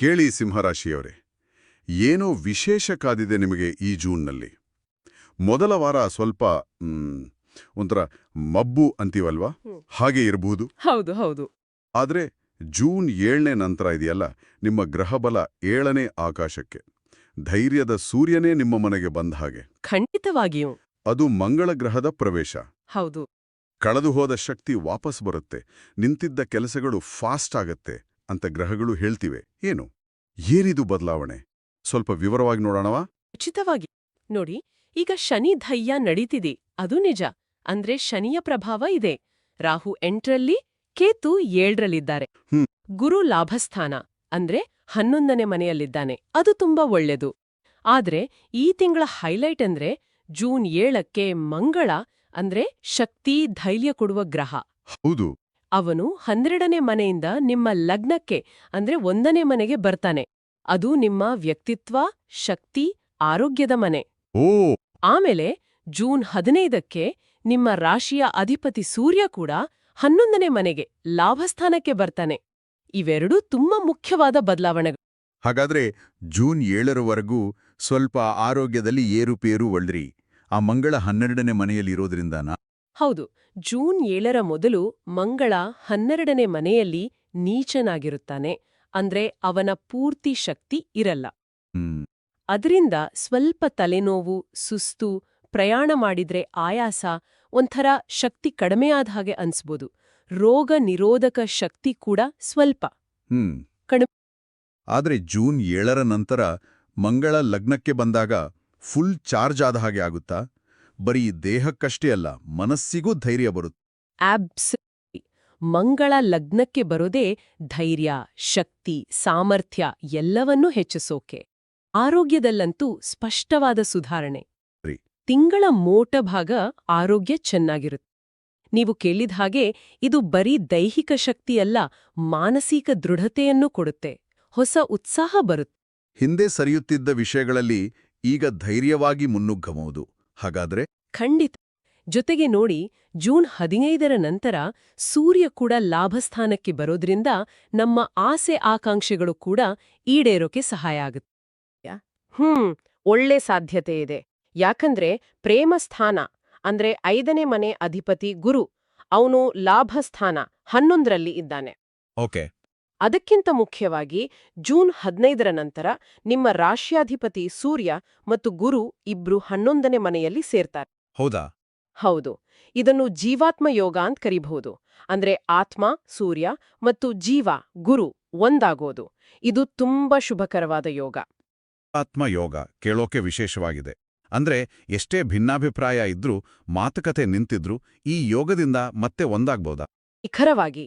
ಕೇಳಿ ಸಿಂಹರಾಶಿಯವರೇ ಏನೋ ವಿಶೇಷ ಕಾದಿದೆ ನಿಮಗೆ ಈ ಜೂನ್ನಲ್ಲಿ? ಮೊದಲ ವಾರ ಸ್ವಲ್ಪ ಒಂಥರ ಮಬ್ಬು ಅಂತೀವಲ್ವಾ? ಹಾಗೆ ಇರಬಹುದು? ಹೌದು ಹೌದು. ಆದರೆ ಜೂನ್ ಏಳನೇ ನಂತರ ಇದೆಯಲ್ಲ ನಿಮ್ಮ ಗ್ರಹಬಲ ಏಳನೇ ಆಕಾಶಕ್ಕೆ. ಧೈರ್ಯದ ಸೂರ್ಯನೇ ನಿಮ್ಮ ಮನೆಗೆ ಬಂದ ಹಾಗೆ. ಖಂಡಿತವಾಗಿಯೂ. ಅದು ಮಂಗಳ ಗ್ರಹದ ಪ್ರವೇಶ. ಹೌದು. ಕಳೆದು ಹೋದ ಶಕ್ತಿ ವಾಪಸ್ ಬರುತ್ತೆ. ನಿಂತಿದ್ದ ಕೆಲಸಗಳು ಫಾಸ್ಟ್ ಆಗತ್ತೆ ಅಂತ ಗ್ರಹಗಳು ಹೇಳ್ತಿವೆ. ಏನು? ಏನಿದು ಬದಲಾವಣೆ. ಸ್ವಲ್ಪ ವಿವರವಾಗಿ ನೋಡೋಣವಾ? ಉಚಿತವಾಗಿ. ನೋಡಿ ಈಗ ಶನಿ ಧೈರ್ಯ ನಡೀತಿದೆ. ಅದು ನಿಜ. ಅಂದ್ರೆ ಶನಿಯ ಪ್ರಭಾವ ಇದೆ. ರಾಹು ಎಂಟರಲ್ಲಿ ಕೇತು ಏಳರಲ್ಲಿದ್ದಾರೆ. ಗುರು ಲಾಭಸ್ಥಾನ ಅಂದ್ರೆ ಹನ್ನೊಂದನೇ ಮನೆಯಲ್ಲಿದ್ದಾನೆ. ಅದು ತುಂಬಾ ಒಳ್ಳೆದು. ಆದ್ರೆ ಈ ತಿಂಗಳ ಹೈಲೈಟ್ ಅಂದ್ರೆ ಜೂನ್ ಏಳಕ್ಕೆ ಮಂಗಳ ಅಂದ್ರೆ ಶಕ್ತಿ ಧೈರ್ಯ ಕೊಡುವ ಗ್ರಹ. ಹೌದು. ಅವನು ಹನ್ನೆರಡನೇ ಮನೆಯಿಂದ ನಿಮ್ಮ ಲಗ್ನಕ್ಕೆ ಅಂದ್ರೆ ಒಂದನೇ ಮನೆಗೆ ಬರ್ತಾನೆ. ಅದು ನಿಮ್ಮ ವ್ಯಕ್ತಿತ್ವ ಶಕ್ತಿ ಆರೋಗ್ಯದ ಮನೆ. ಓ! ಆಮೇಲೆ ಜೂನ್ ಹದಿನೈದಕ್ಕೆ ನಿಮ್ಮ ರಾಶಿಯ ಅಧಿಪತಿ ಸೂರ್ಯ ಕೂಡ ಹನ್ನೊಂದನೇ ಮನೆಗೆ ಲಾಭಸ್ಥಾನಕ್ಕೆ ಬರ್ತಾನೆ. ಇವೆರಡೂ ತುಂಬಾ ಮುಖ್ಯವಾದ ಬದಲಾವಣೆಗಳು. ಹಾಗಾದ್ರೆ ಜೂನ್ ಏಳರವರೆಗೂ ಸ್ವಲ್ಪ ಆರೋಗ್ಯದಲ್ಲಿ ಏರುಪೇರು ಒಳ್ಳ್ರಿ. ಆ ಮಂಗಳ ಹನ್ನೆರಡನೇ ಮನೆಯಲ್ಲಿರೋದ್ರಿಂದನಾ? ಹೌದು ಜೂನ್ ಏಳರ ಮೊದಲು ಮಂಗಳ ಹನ್ನೆರಡನೇ ಮನೆಯಲ್ಲಿ ನೀಚನಾಗಿರುತ್ತಾನೆ ಅಂದ್ರೆ ಅವನ ಪೂರ್ತಿ ಶಕ್ತಿ ಇರಲ್ಲ. ಅದರಿಂದ ಸ್ವಲ್ಪ ತಲೆನೋವು ಸುಸ್ತು ಪ್ರಯಾಣ ಮಾಡಿದ್ರೆ ಆಯಾಸ ಒಂಥರ ಶಕ್ತಿ ಕಡಿಮೆಯಾದ ಹಾಗೆ ಅನ್ಸ್ಬೋದು. ರೋಗ ನಿರೋಧಕ ಶಕ್ತಿ ಕೂಡ ಸ್ವಲ್ಪ. ಹ್ಮ್. ಕಡಿಮೆ- ಆದ್ರೆ ಜೂನ್ ಏಳರ ನಂತರ ಮಂಗಳ ಲಗ್ನಕ್ಕೆ ಬಂದಾಗ ಫುಲ್ ಚಾರ್ಜ್ ಆದ ಹಾಗೆ ಆಗುತ್ತಾ? ಬರೀ ದೇಹಕ್ಕಷ್ಟೇ ಅಲ್ಲ ಮನಸ್ಸಿಗೂ ಧೈರ್ಯ ಬರುತ್ತೆ ಆಬ್ಸ್ ಮಂಗಳ ಲಗ್ನಕ್ಕೆ ಬರೋದೇ ಧೈರ್ಯ ಶಕ್ತಿ ಸಾಮರ್ಥ್ಯ ಎಲ್ಲವನ್ನೂ ಹೆಚ್ಚಿಸೋಕೆ. ಆರೋಗ್ಯದಲ್ಲಂತೂ ಸ್ಪಷ್ಟವಾದ ಸುಧಾರಣೆ. ತಿಂಗಳ ಮೋಟ ಭಾಗ ಆರೋಗ್ಯ ಚೆನ್ನಾಗಿರುತ್ತೆ ನೀವು ಕೇಳಿದ ಹಾಗೆ ಇದು ಬರೀ ದೈಹಿಕ ಶಕ್ತಿಯಲ್ಲ ಮಾನಸಿಕ ದೃಢತೆಯನ್ನು ಕೊಡುತ್ತೆ. ಹೊಸ ಉತ್ಸಾಹ ಬರುತ್ತೆ ಹಿಂದೆ ಸರಿಯುತ್ತಿದ್ದ ವಿಷಯಗಳಲ್ಲಿ ಈಗ ಧೈರ್ಯವಾಗಿ ಮುನ್ನುಗ್ಗಬಹುದು. ಹಾಗಾದ್ರೆ? ಖಂಡಿತ. ಜೊತೆಗೆ ನೋಡಿ ಜೂನ್ ಹದಿನೈದರ ನಂತರ ಸೂರ್ಯ ಕೂಡ ಲಾಭಸ್ಥಾನಕ್ಕೆ ಬರೋದ್ರಿಂದ ನಮ್ಮ ಆಸೆ ಆಕಾಂಕ್ಷೆಗಳು ಕೂಡ ಈಡೇರೋಕೆ ಸಹಾಯ ಆಗುತ್ತೆ. ಹ್ಮ್ ಒಳ್ಳೆ ಸಾಧ್ಯತೆ ಇದೆ. ಯಾಕಂದ್ರೆ ಪ್ರೇಮ ಸ್ಥಾನ ಅಂದ್ರೆ ಐದನೇ ಮನೆ ಅಧಿಪತಿ ಗುರು ಅವನು ಲಾಭಸ್ಥಾನ ಹನ್ನೊಂದರಲ್ಲಿ ಇದ್ದಾನೆ. ಓಕೆ. ಅದಕ್ಕಿಂತ ಮುಖ್ಯವಾಗಿ ಜೂನ್ ಹದಿನೈದರ ನಂತರ ನಿಮ್ಮ ರಾಶ್ಯಾಧಿಪತಿ ಸೂರ್ಯ ಮತ್ತು ಗುರು ಇಬ್ರು ಹನ್ನೊಂದನೇ ಮನೆಯಲ್ಲಿ ಸೇರ್ತಾರೆ. ಹೌದಾ? ಹೌದು. ಇದನ್ನು ಜೀವಾತ್ಮ ಯೋಗ ಅಂತ ಕರಿಬಹುದು. ಅಂದ್ರೆ ಆತ್ಮ ಸೂರ್ಯ ಮತ್ತು ಜೀವ ಗುರು ಒಂದಾಗೋದು. ಇದು ತುಂಬಾ ಶುಭಕರವಾದ ಯೋಗ. ಆತ್ಮ ಯೋಗ ಕೇಳೋಕೆ ವಿಶೇಷವಾಗಿದೆ. ಅಂದ್ರೆ ಎಷ್ಟೇ ಭಿನ್ನಾಭಿಪ್ರಾಯ ಇದ್ರೂ ಮಾತುಕತೆ ನಿಂತಿದ್ರು ಈ ಯೋಗದಿಂದ ಮತ್ತೆ ಒಂದಾಗ್ಬೋದಾ? ನಿಖರವಾಗಿ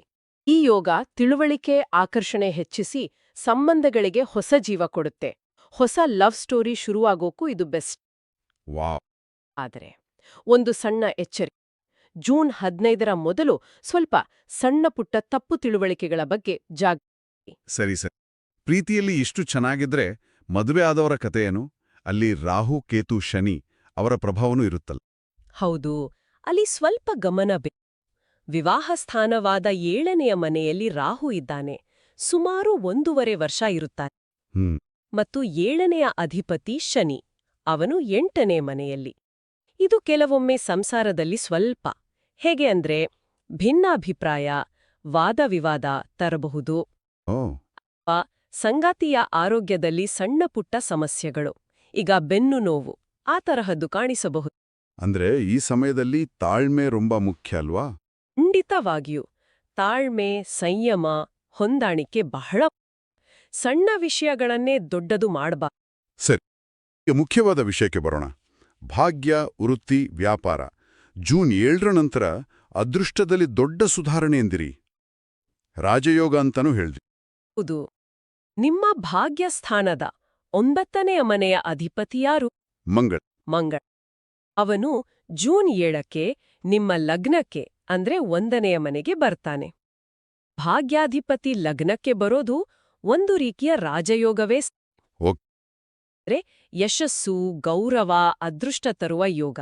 ಈ ಯೋಗ ತಿಳುವಳಿಕೆ ಆಕರ್ಷಣೆ ಹೆಚ್ಚಿಸಿ ಸಂಬಂಧಗಳಿಗೆ ಹೊಸ ಜೀವ ಕೊಡುತ್ತೆ. ಹೊಸ ಲವ್ ಸ್ಟೋರಿ ಶುರುವಾಗೋಕು ಇದು ಬೆಸ್ಟ್. ಆದರೆ ಒಂದು ಸಣ್ಣ ಎಚ್ಚರಿಕೆ ಜೂನ್ ಹದಿನೈದರ ಮೊದಲು ಸ್ವಲ್ಪ ಸಣ್ಣ ಪುಟ್ಟ ತಪ್ಪು ತಿಳುವಳಿಕೆಗಳ ಬಗ್ಗೆ ಜಾಗ. ಸರಿ ಸರಿ. ಪ್ರೀತಿಯಲ್ಲಿ ಇಷ್ಟು ಚೆನ್ನಾಗಿದ್ರೆ ಮದುವೆ ಆದವರ ಕಥೆಯೇನು? ಅಲ್ಲಿ ರಾಹು ಕೇತು ಶನಿ ಅವರ ಪ್ರಭಾವನೂ ಇರುತ್ತಲ್ಲ. ಹೌದು. ಅಲ್ಲಿ ಸ್ವಲ್ಪ ಗಮನ ಬೇಕು ವಿವಾಹ ಸ್ಥಾನವಾದ ಏಳನೆಯ ಮನೆಯಲ್ಲಿ ರಾಹು ಇದ್ದಾನೆ ಸುಮಾರು ಒಂದೂವರೆ ವರ್ಷ ಇರುತ್ತಾನೆ ಹ್ಮ್ ಮತ್ತು ಏಳನೆಯ ಅಧಿಪತಿ ಶನಿ ಅವನು ಎಂಟನೇ ಮನೆಯಲ್ಲಿ ಇದು ಕೆಲವೊಮ್ಮೆ ಸಂಸಾರದಲ್ಲಿ ಸ್ವಲ್ಪ ಹೇಗೆ ಅಂದ್ರೆ ಭಿನ್ನಾಭಿಪ್ರಾಯ ವಾದವಿವಾದ ತರಬಹುದು ಓ ಸಂಗಾತಿಯ ಆರೋಗ್ಯದಲ್ಲಿ ಸಣ್ಣಪುಟ್ಟ ಸಮಸ್ಯೆಗಳು ಈಗ ಬೆನ್ನು ನೋವು ಆ ತರಹದ್ದು ಕಾಣಿಸಬಹುದು ಅಂದ್ರೆ ಈ ಸಮಯದಲ್ಲಿ ತಾಳ್ಮೆ ரொம்ப ಮುಖ್ಯ ಅಲ್ವಾ ಖಂಡಿತವಾಗಿಯೂ ತಾಳ್ಮೆ ಸಂಯಮ ಹೊಂದಾಣಿಕೆ ಬಹಳ ಸಣ್ಣ ವಿಷಯಗಳನ್ನೇ ದೊಡ್ಡದು ಮಾಡಬಾ. ಸರಿ ಮುಖ್ಯವಾದ ವಿಷಯಕ್ಕೆ ಬರೋಣ. ಭಾಗ್ಯ ವೃತ್ತಿ ವ್ಯಾಪಾರ. ಜೂನ್ ಏಳರ ನಂತರ ಅದೃಷ್ಟದಲ್ಲಿ ದೊಡ್ಡ ಸುಧಾರಣೆ ಎಂದಿರಿ. ರಾಜಯೋಗ ಅಂತಾನೂ ಹೇಳಿದ್ರಿ ಹೌದು. ನಿಮ್ಮ ಭಾಗ್ಯ ಸ್ಥಾನದ ಒಂಬತ್ತನೆಯ ಮನೆಯ ಅಧಿಪತಿಯಾರು ಮಂಗಳ. ಮಂಗಳ. ಅವನು ಜೂನ್ ಏಳಕ್ಕೆ ನಿಮ್ಮ ಲಗ್ನಕ್ಕೆ ಅಂದ್ರೆ ಒಂದನೆಯ ಮನೆಗೆ ಬರ್ತಾನೆ. ಭಾಗ್ಯಾಧಿಪತಿ ಲಗ್ನಕ್ಕೆ ಬರೋದು ಒಂದು ರೀತಿಯ ರಾಜಯೋಗವೇ. ಅಂದ್ರೆ ಯಶಸ್ಸು ಗೌರವ ಅದೃಷ್ಟ ತರುವ ಯೋಗ.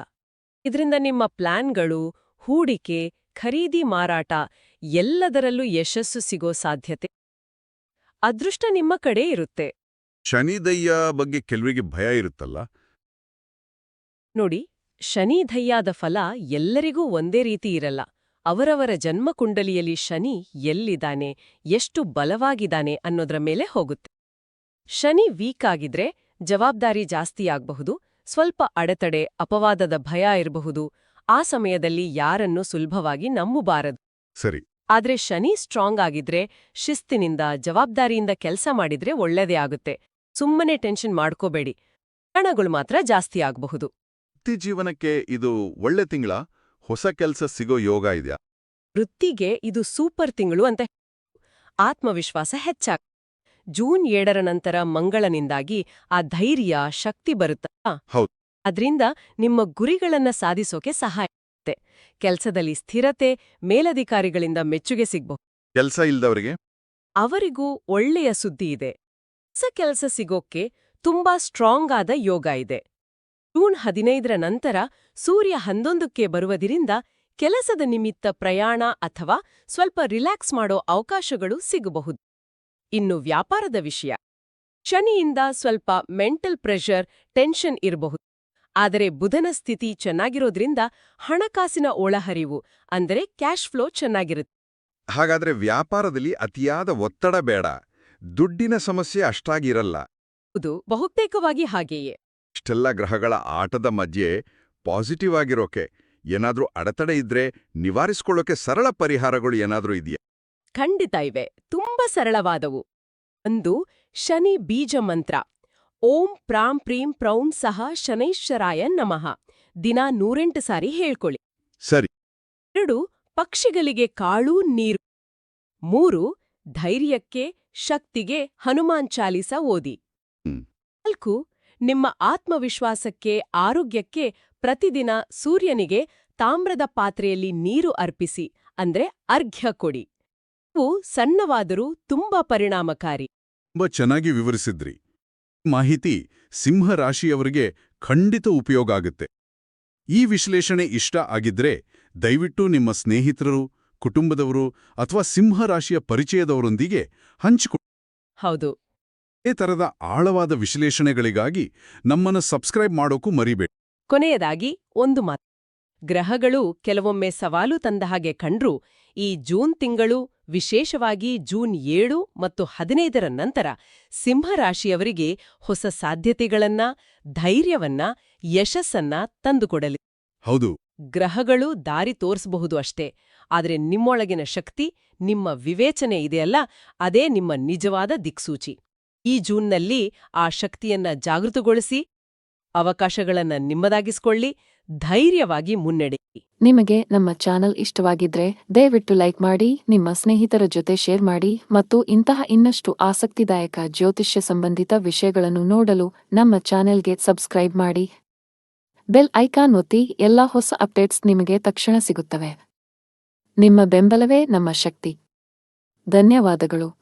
ಇದರಿಂದ ನಿಮ್ಮ ಪ್ಲಾನ್ಗಳು ಹೂಡಿಕೆ ಖರೀದಿ ಮಾರಾಟ ಎಲ್ಲದರಲ್ಲೂ ಯಶಸ್ಸು ಸಿಗೋ ಸಾಧ್ಯತೆ. ಅದೃಷ್ಟ ನಿಮ್ಮ ಕಡೆ ಇರುತ್ತೆ. ಶನಿದಯ್ಯ ಬಗ್ಗೆ ಕೆಲವರಿಗೆ ಭಯ ಇರುತ್ತಲ್ಲ? ನೋಡಿ ಶನಿ ದಯ್ಯಾದ ಫಲ ಎಲ್ಲರಿಗೂ ಒಂದೇ ರೀತಿ ಇರಲ್ಲ. ಅವರವರ ಜನ್ಮಕುಂಡಲಿಯಲ್ಲಿ ಶನಿ ಎಲ್ಲಿದ್ದಾನೆ ಎಷ್ಟು ಬಲವಾಗಿದ್ದಾನೆ ಅನ್ನೋದ್ರ ಮೇಲೆ ಹೋಗುತ್ತೆ. ಶನಿ ವೀಕ್ ಆಗಿದ್ರೆ ಜವಾಬ್ದಾರಿ ಜಾಸ್ತಿಯಾಗಬಹುದು ಸ್ವಲ್ಪ ಅಡೆತಡೆ ಅಪವಾದದ ಭಯ ಇರಬಹುದು ಆ ಸಮಯದಲ್ಲಿ ಯಾರನ್ನು ಸುಲಭವಾಗಿ ನಂಬಬಾರದು. ಸರಿ. ಆದ್ರೆ ಶನಿ ಸ್ಟ್ರಾಂಗ್ ಆಗಿದ್ರೆ ಶಿಸ್ತಿನಿಂದ ಜವಾಬ್ದಾರಿಯಿಂದ ಕೆಲಸ ಮಾಡಿದ್ರೆ ಒಳ್ಳೆದೇ ಆಗುತ್ತೆ. ಸುಮ್ಮನೆ ಟೆನ್ಷನ್ ಮಾಡ್ಕೋಬೇಡಿ. ಹಣಗಳು ಮಾತ್ರ ಜಾಸ್ತಿ ಆಗಬಹುದು. ವೃತ್ತಿ ಜೀವನಕ್ಕೆ ಇದು ಒಳ್ಳೆ ತಿಂಗಳ? ಹೊಸ ಕೆಲಸ ಸಿಗೋ ಯೋಗ ಇದೆಯಾ? ವೃತ್ತಿಗೆ ಇದು ಸೂಪರ್ ತಿಂಗಳು ಅಂತ. ಆತ್ಮವಿಶ್ವಾಸ ಹೆಚ್ಚಾಗ. ಜೂನ್ ಏಳರ ನಂತರ ಮಂಗಳನಿಂದಾಗಿ ಆ ಧೈರ್ಯ ಶಕ್ತಿ ಬರುತ್ತಾ? ಹೌದು. ಅದ್ರಿಂದ ನಿಮ್ಮ ಗುರಿಗಳನ್ನ ಸಾಧಿಸೋಕೆ ಸಹಾಯ ಕೆಲಸದಲ್ಲಿ ಕೆಲ್ಸದಲ್ಲಿ ಸ್ಥಿರತೆ ಮೇಲಧಿಕಾರಿಗಳಿಂದ ಮೆಚ್ಚುಗೆ ಸಿಗ್ಬಹುದು ಕೆಲಸ ಇಲ್ಲದವರಿಗೆ ಅವರಿಗೂ ಒಳ್ಳೆಯ ಸುದ್ದಿ ಇದೆ. ಹೊಸ ಕೆಲಸ ಸಿಗೋಕ್ಕೆ ತುಂಬಾ ಸ್ಟ್ರಾಂಗ್ ಆದ ಯೋಗ ಇದೆ. ಜೂನ್ ಹದಿನೈದರ ನಂತರ ಸೂರ್ಯ ಹನ್ನೊಂದಕ್ಕೆ ಬರುವುದರಿಂದ ಕೆಲಸದ ನಿಮಿತ್ತ ಪ್ರಯಾಣ ಅಥವಾ ಸ್ವಲ್ಪ ರಿಲ್ಯಾಕ್ಸ್ ಮಾಡೋ ಅವಕಾಶಗಳು ಸಿಗಬಹುದು. ಇನ್ನು ವ್ಯಾಪಾರದ ವಿಷಯ. ಶನಿಯಿಂದ ಸ್ವಲ್ಪ ಮೆಂಟಲ್ ಪ್ರೆಷರ್ ಟೆನ್ಷನ್ ಇರಬಹುದು. ಆದರೆ ಬುಧನ ಸ್ಥಿತಿ ಚೆನ್ನಾಗಿರೋದ್ರಿಂದ ಹಣಕಾಸಿನ ಒಳಹರಿವು ಅಂದರೆ ಕ್ಯಾಶ್ ಫ್ಲೋ ಚೆನ್ನಾಗಿರುತ್ತೆ. ಹಾಗಾದ್ರೆ ವ್ಯಾಪಾರದಲ್ಲಿ ಅತಿಯಾದ ಒತ್ತಡ ಬೇಡ. ದುಡ್ಡಿನ ಸಮಸ್ಯೆ ಅಷ್ಟಾಗಿರಲ್ಲ ಹೌದು ಬಹುತೇಕವಾಗಿ ಹಾಗೆಯೇ. ಇಷ್ಟೆಲ್ಲ ಗ್ರಹಗಳ ಆಟದ ಮಧ್ಯೆ ಪಾಸಿಟಿವ್ ಆಗಿರೋಕೆ ಏನಾದ್ರೂ ಅಡೆತಡೆ ಇದ್ರೆ ನಿವಾರಿಸ್ಕೊಳ್ಳೋಕೆ ಸರಳ ಪರಿಹಾರಗಳು ಏನಾದ್ರೂ ಇದೆಯಾ? ಖಂಡಿತ ಇವೆ. ತುಂಬಾ ಸರಳವಾದವು. ಒಂದು ಶನಿ ಬೀಜ ಮಂತ್ರ. ಓಂ ಪ್ರಾಂ ಪ್ರೀಂ ಪ್ರೌಂ ಸಹ ಶನೈಶ್ವರಾಯ ನಮಃ. ದಿನ ನೂರೆಂಟು ಸಾರಿ ಹೇಳ್ಕೊಳ್ಳಿ. ಸರಿ. ಎರಡು ಪಕ್ಷಿಗಳಿಗೆ ಕಾಳು ನೀರು. ಮೂರು ಧೈರ್ಯಕ್ಕೆ ಶಕ್ತಿಗೆ ಹನುಮಾನ್ ಚಾಲಿಸ ಓದಿ. ನಾಲ್ಕು ನಿಮ್ಮ ಆತ್ಮವಿಶ್ವಾಸಕ್ಕೆ ಆರೋಗ್ಯಕ್ಕೆ ಪ್ರತಿದಿನ ಸೂರ್ಯನಿಗೆ ತಾಮ್ರದ ಪಾತ್ರೆಯಲ್ಲಿ ನೀರು ಅರ್ಪಿಸಿ ಅಂದ್ರೆ ಅರ್ಘ್ಯ ಕೊಡಿ. ಇವು ಸಣ್ಣವಾದರೂ ತುಂಬಾ ಪರಿಣಾಮಕಾರಿ. ತುಂಬಾ ಚೆನ್ನಾಗಿ ವಿವರಿಸಿದ್ರಿ. ಮಾಹಿತಿ ಸಿಂಹ ರಾಶಿಯವರಿಗೆ ಖಂಡಿತ ಉಪಯೋಗ ಆಗುತ್ತೆ. ಈ ವಿಶ್ಲೇಷಣೆ ಇಷ್ಟ ಆಗಿದ್ರೆ ದಯವಿಟ್ಟು ನಿಮ್ಮ ಸ್ನೇಹಿತರು ಕುಟುಂಬದವರು ಅಥವಾ ಸಿಂಹ ರಾಶಿಯ ಪರಿಚಯದವರೊಂದಿಗೆ ಹಂಚಿಕೊಳ್ಳಿ ಹೌದು. ಇದೇ ತರದ ಆಳವಾದ ವಿಶ್ಲೇಷಣೆಗಳಿಗಾಗಿ ನಮ್ಮನ್ನು ಸಬ್ಸ್ಕ್ರೈಬ್ ಮಾಡೋಕ್ಕೂ ಮರಿಬೇಡಿ. ಕೊನೆಯದಾಗಿ ಒಂದು ಮಾತು. ಗ್ರಹಗಳು ಕೆಲವೊಮ್ಮೆ ಸವಾಲು ತಂದ ಹಾಗೆ ಕಂಡ್ರೂ ಈ ಜೂನ್ ತಿಂಗಳು ವಿಶೇಷವಾಗಿ ಜೂನ್ ಏಳು ಮತ್ತು ಹದಿನೈದರ ನಂತರ ಸಿಂಹರಾಶಿಯವರಿಗೆ ಹೊಸ ಸಾಧ್ಯತೆಗಳನ್ನ ಧೈರ್ಯವನ್ನ ಯಶಸ್ಸನ್ನ ತಂದುಕೊಡಲಿ. ಹೌದು. ಗ್ರಹಗಳು ದಾರಿ ತೋರಿಸಬಹುದು ಅಷ್ಟೇ ಆದರೆ ನಿಮ್ಮೊಳಗಿನ ಶಕ್ತಿ ನಿಮ್ಮ ವಿವೇಚನೆ ಇದೆಯಲ್ಲ ಅದೇ ನಿಮ್ಮ ನಿಜವಾದ ದಿಕ್ಸೂಚಿ. ಈ ಜೂನ್ನಲ್ಲಿ ಆ ಶಕ್ತಿಯನ್ನ ಜಾಗೃತಗೊಳಿಸಿ, ಅವಕಾಶಗಳನ್ನ ನಿಮ್ಮದಾಗಿಸಿಕೊಳ್ಳಿ, ಧೈರ್ಯವಾಗಿ ಮುನ್ನಡೆ. ನಿಮಗೆ ನಮ್ಮ ಚಾನಲ್ ಇಷ್ಟವಾಗಿದ್ರೆ ದಯವಿಟ್ಟು ಲೈಕ್ ಮಾಡಿ, ನಿಮ್ಮ ಸ್ನೇಹಿತರ ಜೊತೆ ಶೇರ್ ಮಾಡಿ ಮತ್ತು ಇಂತಹ ಇನ್ನಷ್ಟು ಆಸಕ್ತಿದಾಯಕ ಜ್ಯೋತಿಷ್ಯ ಸಂಬಂಧಿತ ವಿಷಯಗಳನ್ನು ನೋಡಲು ನಮ್ಮ ಚಾನೆಲ್ಗೆ ಸಬ್ಸ್ಕ್ರೈಬ್ ಮಾಡಿ. ಬೆಲ್ ಐಕಾನ್ ಒತ್ತಿ ಎಲ್ಲಾ ಹೊಸ ಅಪ್ಡೇಟ್ಸ್ ನಿಮಗೆ ತಕ್ಷಣ ಸಿಗುತ್ತವೆ. ನಿಮ್ಮ ಬೆಂಬಲವೇ ನಮ್ಮ ಶಕ್ತಿ. ಧನ್ಯವಾದಗಳು.